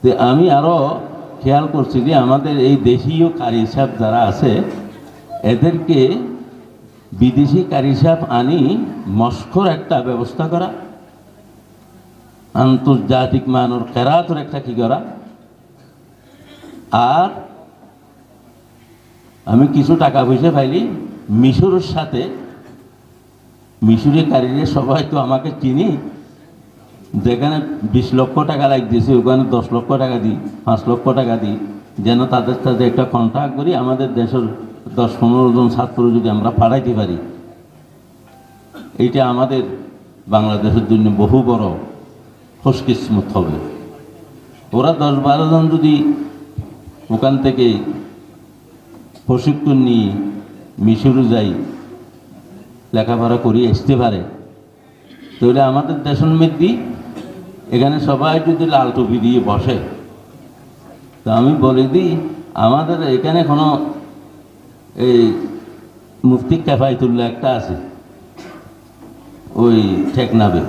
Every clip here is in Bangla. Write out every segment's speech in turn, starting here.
তো আমি আরও খেয়াল করছি যে আমাদের এই দেশীয় কারি সাহেব যারা আছে, এদেরকে বিদেশি কারি সাহেব আনি, মস্কর একটা ব্যবস্থা করা, আন্তর্জাতিক মানের কেরাতর একটা কি করা, আর আমি কিছু টাকা পয়সা পাইলি মিশরের সাথে মিশরের কারিরে সবাই তো আমাকে চিনি যেখানে বিশ লক্ষ টাকা লাগতেছে ওখানে দশ লক্ষ টাকা দিই, পাঁচ লক্ষ টাকা দিই, যেন তাদের সাথে একটা কন্ট্যাক্ট করি, আমাদের দেশের দশ পনেরো জন ছাত্র যদি আমরা পাঠাইতে পারি। এইটা আমাদের বাংলাদেশের জন্য বহু বড় খুশকিসমত হবে। ওরা দশ বারো জন যদি ওখান থেকে প্রশিক্ষণ নিয়ে মিশরে যাই, লেখাপড়া করি আসতে পারে, তাহলে আমাদের দেশের মধ্যে এখানে সবাই যদি লাল টুপি দিয়ে বসে, তো আমি বলে দিই, আমাদের এখানে কোনো এই মুফতি ক্যাফাইতুল্লাহ একটা আছে, ওই ঠেকনাবে।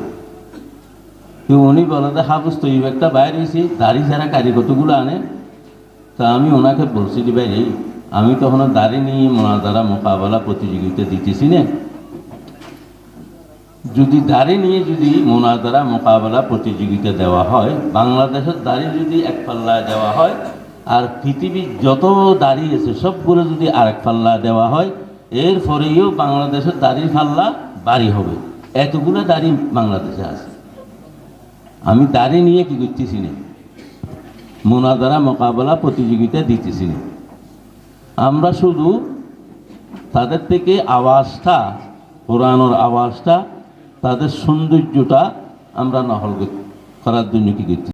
তো উনি বলে যে হাফুজ তৈব একটা বাইরে এসে দাড়ি ছাড়া কারিগতগুলো আনে। তা আমি ওনাকে বলছি যে, ভাই আমি তখন দাড়ি নিয়ে মোনাদারা মোকাবেলা প্রতিযোগিতা দিতেছি না। যদি দাড়ি নিয়ে যদি মোনাদারা মোকাবেলা প্রতিযোগিতা দেওয়া হয়, বাংলাদেশের দাড়ি যদি এক পাল্লা দেওয়া হয়, আর পৃথিবীর যত দাড়ি আছে, সবগুলো যদি আরেক পাল্লা দেওয়া হয়, এর পরেও বাংলাদেশের দাড়ির পাল্লা বাড়ি হবে। এতগুলো দাড়ি বাংলাদেশে আছে। আমি দাড়ি নিয়ে কি করতেছি না? মোনাদারা মোকাবেলা প্রতিযোগিতা দিতেছি না। আমরা শুধু তাদের থেকে আওয়াজটা পুরানোর আওয়াজটা তাদের সৌন্দর্যটা আমরা নহল করার জন্য কি করছি?